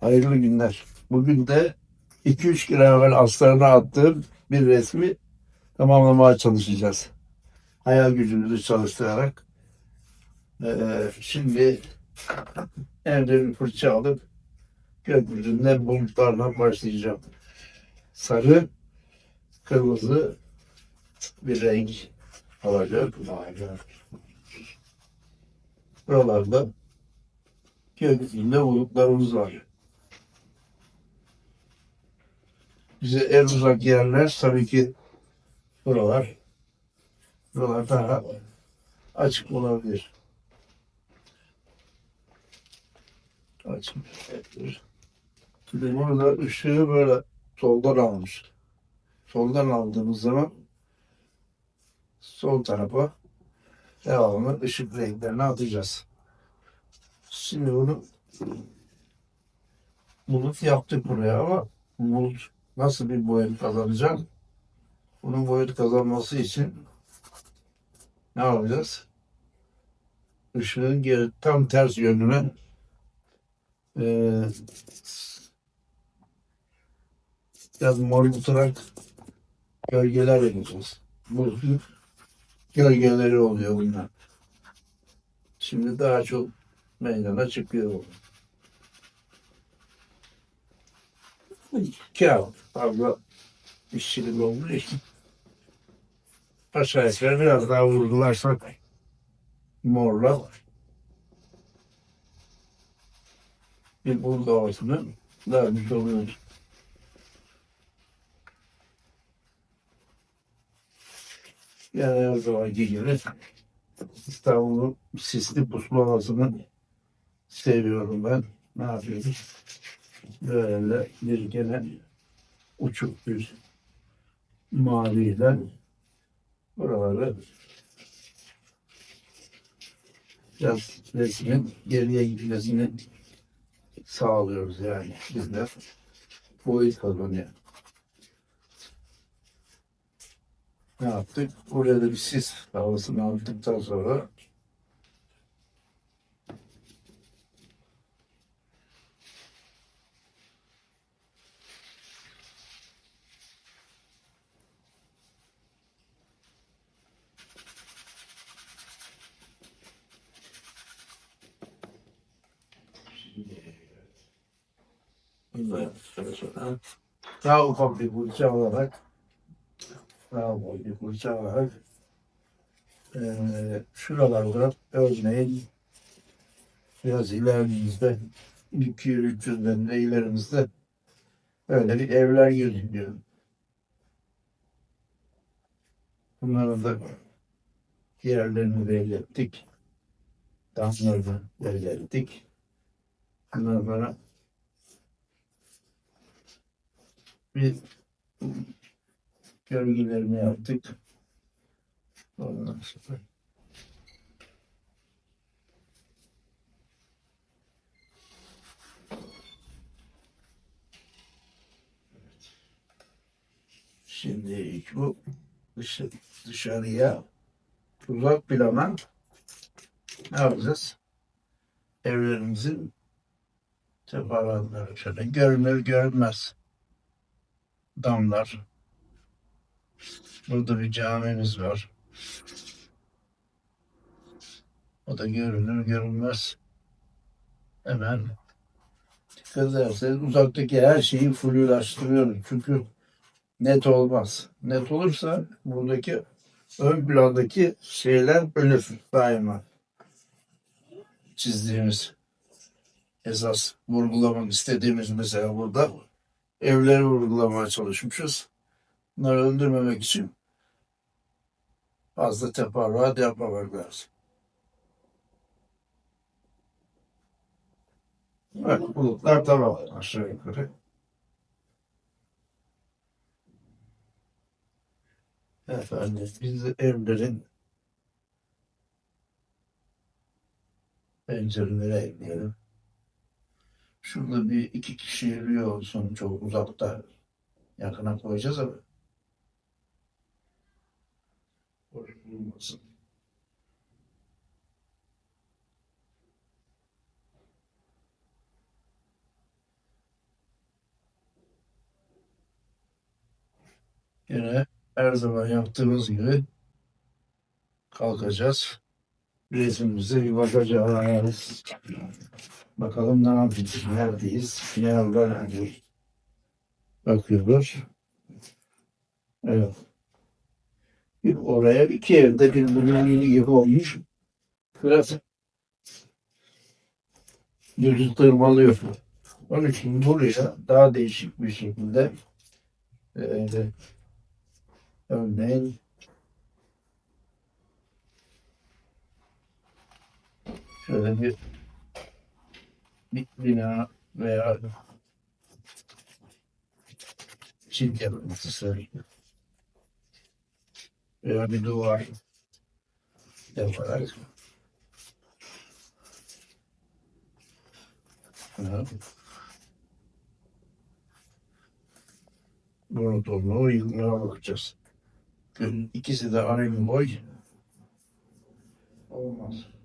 Hayırlı günler. Bugün de 2-3 gün evvel aslarına attığım bir resmi tamamlamaya çalışacağız. Hayal gücümüzü çalıştırarak. Ee, şimdi evde bir fırça alıp gökyüzünde bulutlarla başlayacağım. Sarı, kırmızı bir renk alacak. Buralarda gökyüzünde bulutlarımız var. Bize en uzak yerler tabii ki buralar. Buralar daha açık olabilir. Açık olabilir. Burada ışığı böyle soldan almış. Soldan aldığımız zaman sol tarafa devamlı ışık renklerini atacağız. Şimdi bunu bulut yaptık buraya ama bulut nasıl bir boyut kazanacak? Bunun boyut kazanması için ne yapacağız? Işığın geri tam ters yönüne eee biraz morlutarak gölgeler yapacağız. Bu gölgeleri oluyor bunlar. Şimdi daha çok meydana çıkıyor Kağıt, fazla işçilik olduğu için aşağı yukarı biraz daha vurgularsak morla bir bulut havasını daha güzel oluyor. Yani her zamanki gibi İstanbul'un sisli puslu havasını seviyorum ben. Ne yapıyoruz? Böyle bir gene uçuk bir maviyle buraları biraz resmin geriye gitmesini sağlıyoruz yani biz de boyut kazanıyor. Ne yaptık? Buraya da bir sis havasını aldıktan sonra daha ufak bir fırça alarak daha boy bir fırça alarak eee şuralarda örneğin biraz ilerimizde 200-300 metre ilerimizde öyle bir evler gözüküyor. Bunların da yerlerini belli ettik. Damlarını belli ettik. Ondan sonra bir gölgelerini yaptık. Ondan sonra Şimdi bu dışarıya uzak plana ne yapacağız? Evlerimizin teferruatları şöyle görünür görünmez damlar. Burada bir camimiz var. O da görünür görünmez. Hemen dikkat ederseniz uzaktaki her şeyi flulaştırıyorum. Çünkü net olmaz. Net olursa buradaki ön plandaki şeyler ölür daima. Çizdiğimiz esas vurgulamak istediğimiz mesela burada evleri vurgulamaya çalışmışız. Bunları öldürmemek için fazla teferruat yapmamak lazım. Evet, bulutlar tamam aşağı yukarı. Efendim, biz evlerin pencereleri ekleyelim. Şurada bir iki kişi yürüyor olsun çok uzakta. Yakına koyacağız ama. Boş bulunmasın. Yine her zaman yaptığımız gibi kalkacağız. Resmimize bir bakacağız. Bakalım ne yapacağız, neredeyiz, ne yerler bakıyoruz. Evet. Bir oraya iki evde birbirinin yeni gibi olmuş. Biraz gözü tırmalıyor. Onun için buraya daha değişik bir şekilde e, örneğin şöyle bir, bir bina veya çift yapılması söyleyeyim. Veya bir duvar yaparak Evet. Monotonluğu uyumuna bakacağız. İkisi de aynı boy. Olmaz.